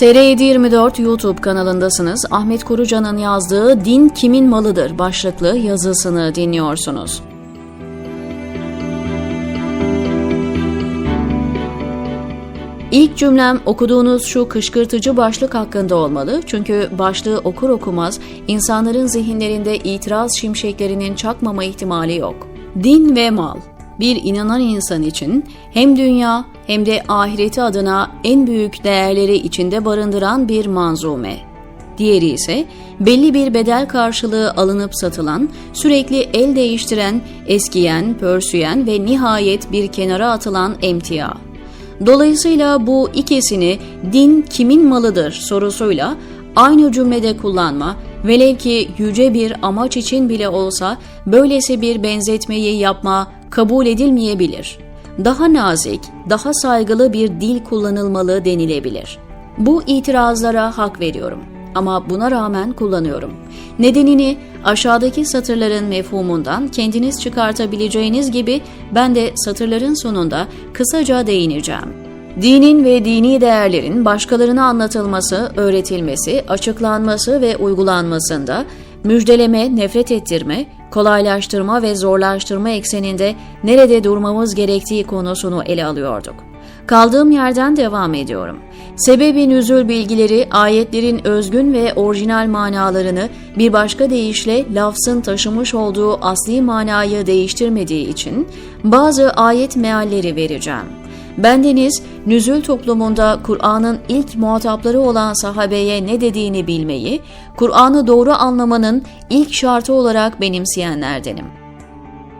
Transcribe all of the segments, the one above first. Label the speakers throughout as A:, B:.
A: TR724 YouTube kanalındasınız. Ahmet Korucan'ın yazdığı Din Kimin Malıdır başlıklı yazısını dinliyorsunuz. İlk cümlem okuduğunuz şu kışkırtıcı başlık hakkında olmalı çünkü başlığı okur okumaz insanların zihinlerinde itiraz şimşeklerinin çakmama ihtimali yok. Din ve mal bir inanan insan için hem dünya hem de ahireti adına en büyük değerleri içinde barındıran bir manzume. Diğeri ise belli bir bedel karşılığı alınıp satılan, sürekli el değiştiren, eskiyen, pörsüyen ve nihayet bir kenara atılan emtia. Dolayısıyla bu ikisini din kimin malıdır sorusuyla aynı cümlede kullanma, velev ki yüce bir amaç için bile olsa böylesi bir benzetmeyi yapma kabul edilmeyebilir. Daha nazik, daha saygılı bir dil kullanılmalı denilebilir. Bu itirazlara hak veriyorum ama buna rağmen kullanıyorum. Nedenini aşağıdaki satırların mefhumundan kendiniz çıkartabileceğiniz gibi ben de satırların sonunda kısaca değineceğim. Dinin ve dini değerlerin başkalarına anlatılması, öğretilmesi, açıklanması ve uygulanmasında müjdeleme, nefret ettirme, kolaylaştırma ve zorlaştırma ekseninde nerede durmamız gerektiği konusunu ele alıyorduk. Kaldığım yerden devam ediyorum. Sebebi nüzul bilgileri ayetlerin özgün ve orijinal manalarını bir başka deyişle lafzın taşımış olduğu asli manayı değiştirmediği için bazı ayet mealleri vereceğim. Bendeniz nüzül toplumunda Kur'an'ın ilk muhatapları olan sahabeye ne dediğini bilmeyi, Kur'an'ı doğru anlamanın ilk şartı olarak benimseyenlerdenim.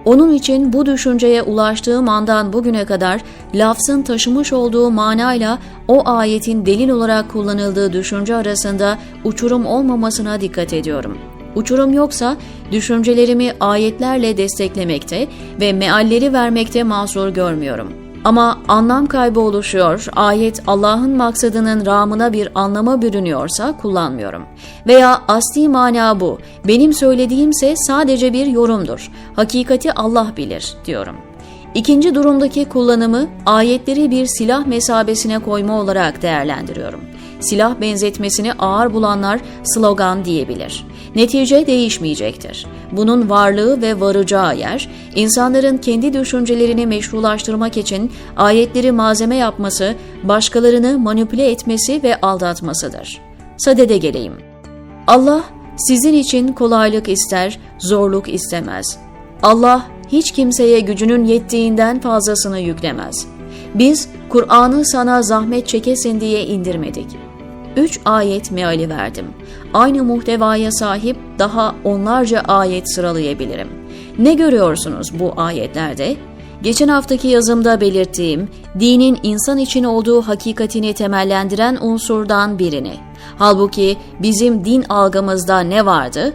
A: Onun için bu düşünceye ulaştığım andan bugüne kadar lafzın taşımış olduğu manayla o ayetin delil olarak kullanıldığı düşünce arasında uçurum olmamasına dikkat ediyorum. Uçurum yoksa düşüncelerimi ayetlerle desteklemekte ve mealleri vermekte mahsur görmüyorum. Ama anlam kaybı oluşuyor, ayet Allah'ın maksadının ramına bir anlama bürünüyorsa kullanmıyorum. Veya asli mana bu, benim söylediğimse sadece bir yorumdur, hakikati Allah bilir diyorum. İkinci durumdaki kullanımı ayetleri bir silah mesabesine koyma olarak değerlendiriyorum. Silah benzetmesini ağır bulanlar slogan diyebilir. Netice değişmeyecektir. Bunun varlığı ve varacağı yer, insanların kendi düşüncelerini meşrulaştırmak için ayetleri malzeme yapması, başkalarını manipüle etmesi ve aldatmasıdır. Sadede geleyim. Allah sizin için kolaylık ister, zorluk istemez. Allah hiç kimseye gücünün yettiğinden fazlasını yüklemez. Biz Kur'an'ı sana zahmet çekesin diye indirmedik. Üç ayet meali verdim. Aynı muhtevaya sahip daha onlarca ayet sıralayabilirim. Ne görüyorsunuz bu ayetlerde? Geçen haftaki yazımda belirttiğim dinin insan için olduğu hakikatini temellendiren unsurdan birini. Halbuki bizim din algımızda ne vardı?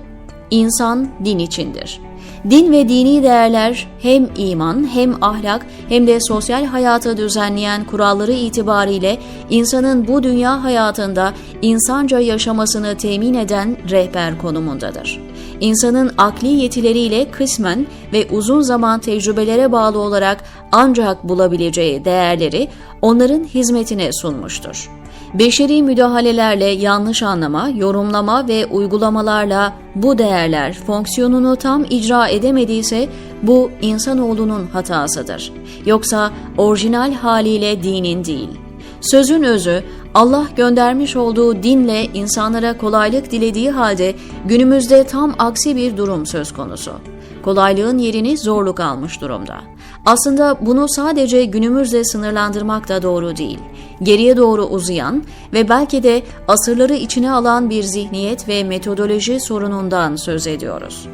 A: İnsan din içindir. Din ve dini değerler hem iman hem ahlak hem de sosyal hayatı düzenleyen kuralları itibariyle insanın bu dünya hayatında insanca yaşamasını temin eden rehber konumundadır. İnsanın akli yetileriyle kısmen ve uzun zaman tecrübelere bağlı olarak ancak bulabileceği değerleri onların hizmetine sunmuştur. Beşeri müdahalelerle yanlış anlama, yorumlama ve uygulamalarla bu değerler fonksiyonunu tam icra edemediyse bu insanoğlunun hatasıdır. Yoksa orijinal haliyle dinin değil. Sözün özü Allah göndermiş olduğu dinle insanlara kolaylık dilediği halde günümüzde tam aksi bir durum söz konusu. Kolaylığın yerini zorluk almış durumda. Aslında bunu sadece günümüzle sınırlandırmak da doğru değil. Geriye doğru uzayan ve belki de asırları içine alan bir zihniyet ve metodoloji sorunundan söz ediyoruz.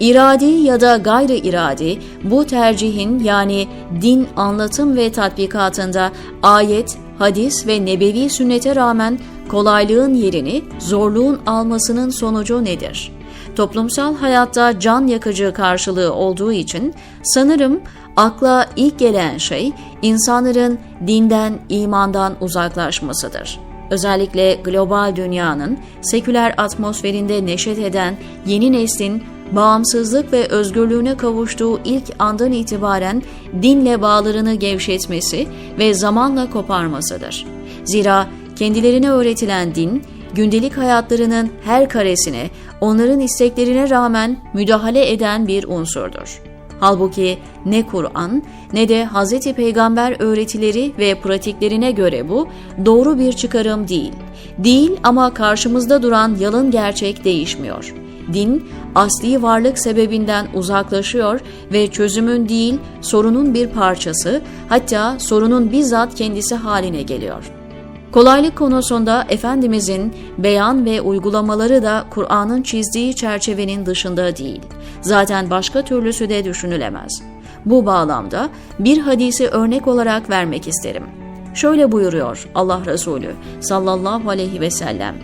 A: İradi ya da gayri iradi bu tercihin yani din anlatım ve tatbikatında ayet, hadis ve nebevi sünnete rağmen kolaylığın yerini zorluğun almasının sonucu nedir? Toplumsal hayatta can yakıcı karşılığı olduğu için sanırım akla ilk gelen şey insanların dinden, imandan uzaklaşmasıdır. Özellikle global dünyanın seküler atmosferinde neşet eden yeni neslin bağımsızlık ve özgürlüğüne kavuştuğu ilk andan itibaren dinle bağlarını gevşetmesi ve zamanla koparmasıdır. Zira kendilerine öğretilen din, gündelik hayatlarının her karesine, onların isteklerine rağmen müdahale eden bir unsurdur. Halbuki ne Kur'an ne de Hz. Peygamber öğretileri ve pratiklerine göre bu doğru bir çıkarım değil. Değil ama karşımızda duran yalın gerçek değişmiyor. Din asli varlık sebebinden uzaklaşıyor ve çözümün değil sorunun bir parçası hatta sorunun bizzat kendisi haline geliyor. Kolaylık konusunda Efendimizin beyan ve uygulamaları da Kur'an'ın çizdiği çerçevenin dışında değil. Zaten başka türlüsü de düşünülemez. Bu bağlamda bir hadisi örnek olarak vermek isterim. Şöyle buyuruyor Allah Resulü sallallahu aleyhi ve sellem.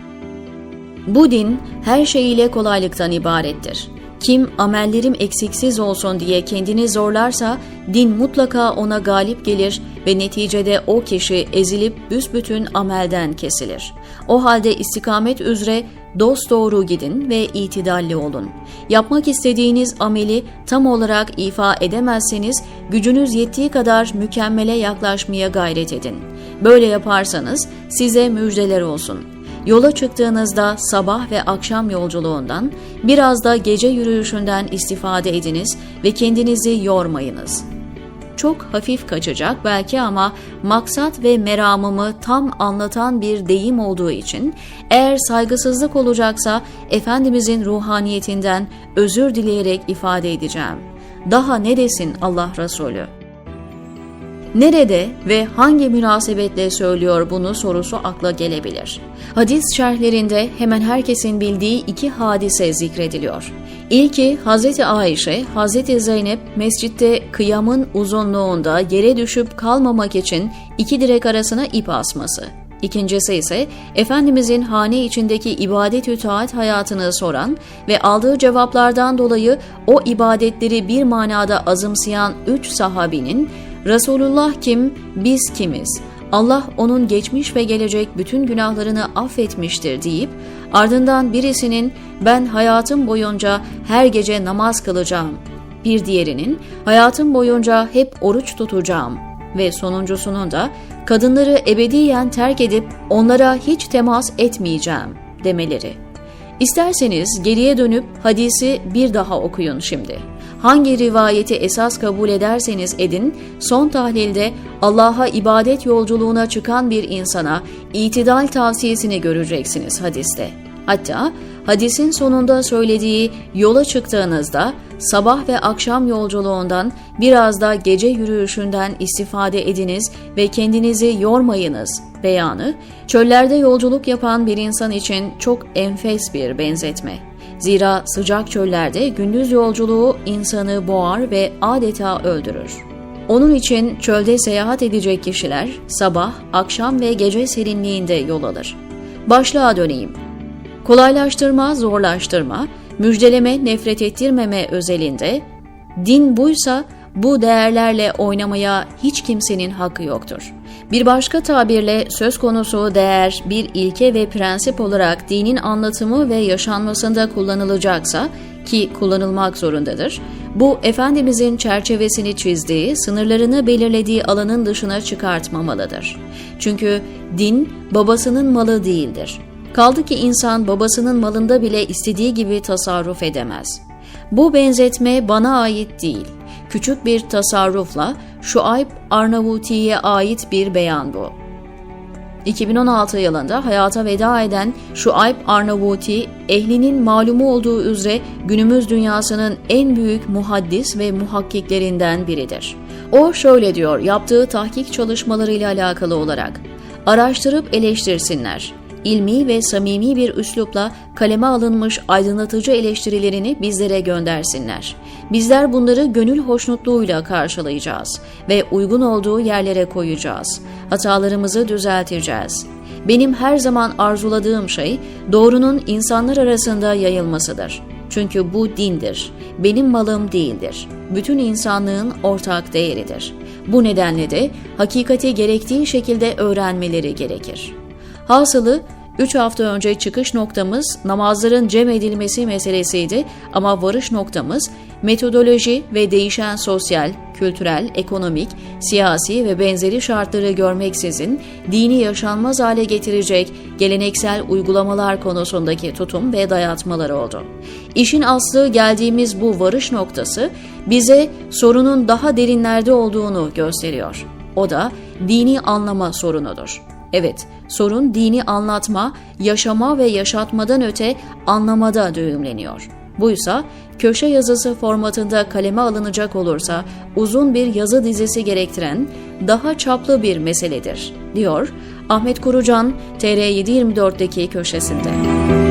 A: Bu din her şeyiyle kolaylıktan ibarettir. Kim amellerim eksiksiz olsun diye kendini zorlarsa din mutlaka ona galip gelir ve neticede o kişi ezilip büsbütün amelden kesilir. O halde istikamet üzere dost doğru gidin ve itidalli olun. Yapmak istediğiniz ameli tam olarak ifa edemezseniz gücünüz yettiği kadar mükemmele yaklaşmaya gayret edin. Böyle yaparsanız size müjdeler olsun.'' Yola çıktığınızda sabah ve akşam yolculuğundan, biraz da gece yürüyüşünden istifade ediniz ve kendinizi yormayınız. Çok hafif kaçacak belki ama maksat ve meramımı tam anlatan bir deyim olduğu için eğer saygısızlık olacaksa Efendimizin ruhaniyetinden özür dileyerek ifade edeceğim. Daha ne desin Allah Resulü? Nerede ve hangi münasebetle söylüyor bunu sorusu akla gelebilir. Hadis şerhlerinde hemen herkesin bildiği iki hadise zikrediliyor. İlki Hz. Ayşe, Hz. Zeynep mescitte kıyamın uzunluğunda yere düşüp kalmamak için iki direk arasına ip asması. İkincisi ise Efendimizin hane içindeki ibadet-ü taat hayatını soran ve aldığı cevaplardan dolayı o ibadetleri bir manada azımsayan üç sahabinin Resulullah kim, biz kimiz? Allah onun geçmiş ve gelecek bütün günahlarını affetmiştir deyip ardından birisinin ben hayatım boyunca her gece namaz kılacağım, bir diğerinin hayatım boyunca hep oruç tutacağım ve sonuncusunun da kadınları ebediyen terk edip onlara hiç temas etmeyeceğim demeleri. İsterseniz geriye dönüp hadisi bir daha okuyun şimdi. Hangi rivayeti esas kabul ederseniz edin, son tahlilde Allah'a ibadet yolculuğuna çıkan bir insana itidal tavsiyesini göreceksiniz hadiste. Hatta hadisin sonunda söylediği yola çıktığınızda sabah ve akşam yolculuğundan biraz da gece yürüyüşünden istifade ediniz ve kendinizi yormayınız beyanı çöllerde yolculuk yapan bir insan için çok enfes bir benzetme. Zira sıcak çöllerde gündüz yolculuğu insanı boğar ve adeta öldürür. Onun için çölde seyahat edecek kişiler sabah, akşam ve gece serinliğinde yol alır. Başlığa döneyim. Kolaylaştırma, zorlaştırma, müjdeleme, nefret ettirmeme özelinde din buysa bu değerlerle oynamaya hiç kimsenin hakkı yoktur. Bir başka tabirle söz konusu değer bir ilke ve prensip olarak dinin anlatımı ve yaşanmasında kullanılacaksa ki kullanılmak zorundadır, bu Efendimizin çerçevesini çizdiği, sınırlarını belirlediği alanın dışına çıkartmamalıdır. Çünkü din babasının malı değildir. Kaldı ki insan babasının malında bile istediği gibi tasarruf edemez. Bu benzetme bana ait değil. Küçük bir tasarrufla Şuayb Arnavuti'ye ait bir beyan bu. 2016 yılında hayata veda eden Şuayb Arnavuti, ehlinin malumu olduğu üzere günümüz dünyasının en büyük muhaddis ve muhakkiklerinden biridir. O şöyle diyor yaptığı tahkik çalışmalarıyla alakalı olarak, araştırıp eleştirsinler ilmi ve samimi bir üslupla kaleme alınmış aydınlatıcı eleştirilerini bizlere göndersinler. Bizler bunları gönül hoşnutluğuyla karşılayacağız ve uygun olduğu yerlere koyacağız. Hatalarımızı düzelteceğiz. Benim her zaman arzuladığım şey doğrunun insanlar arasında yayılmasıdır. Çünkü bu dindir. Benim malım değildir. Bütün insanlığın ortak değeridir. Bu nedenle de hakikati gerektiği şekilde öğrenmeleri gerekir. Hasılı 3 hafta önce çıkış noktamız namazların cem edilmesi meselesiydi ama varış noktamız metodoloji ve değişen sosyal, kültürel, ekonomik, siyasi ve benzeri şartları görmeksizin dini yaşanmaz hale getirecek geleneksel uygulamalar konusundaki tutum ve dayatmaları oldu. İşin aslı geldiğimiz bu varış noktası bize sorunun daha derinlerde olduğunu gösteriyor. O da dini anlama sorunudur. Evet, sorun dini anlatma, yaşama ve yaşatmadan öte anlamada düğümleniyor. Buysa köşe yazısı formatında kaleme alınacak olursa uzun bir yazı dizisi gerektiren daha çaplı bir meseledir, diyor Ahmet Kurucan TR724'deki köşesinde.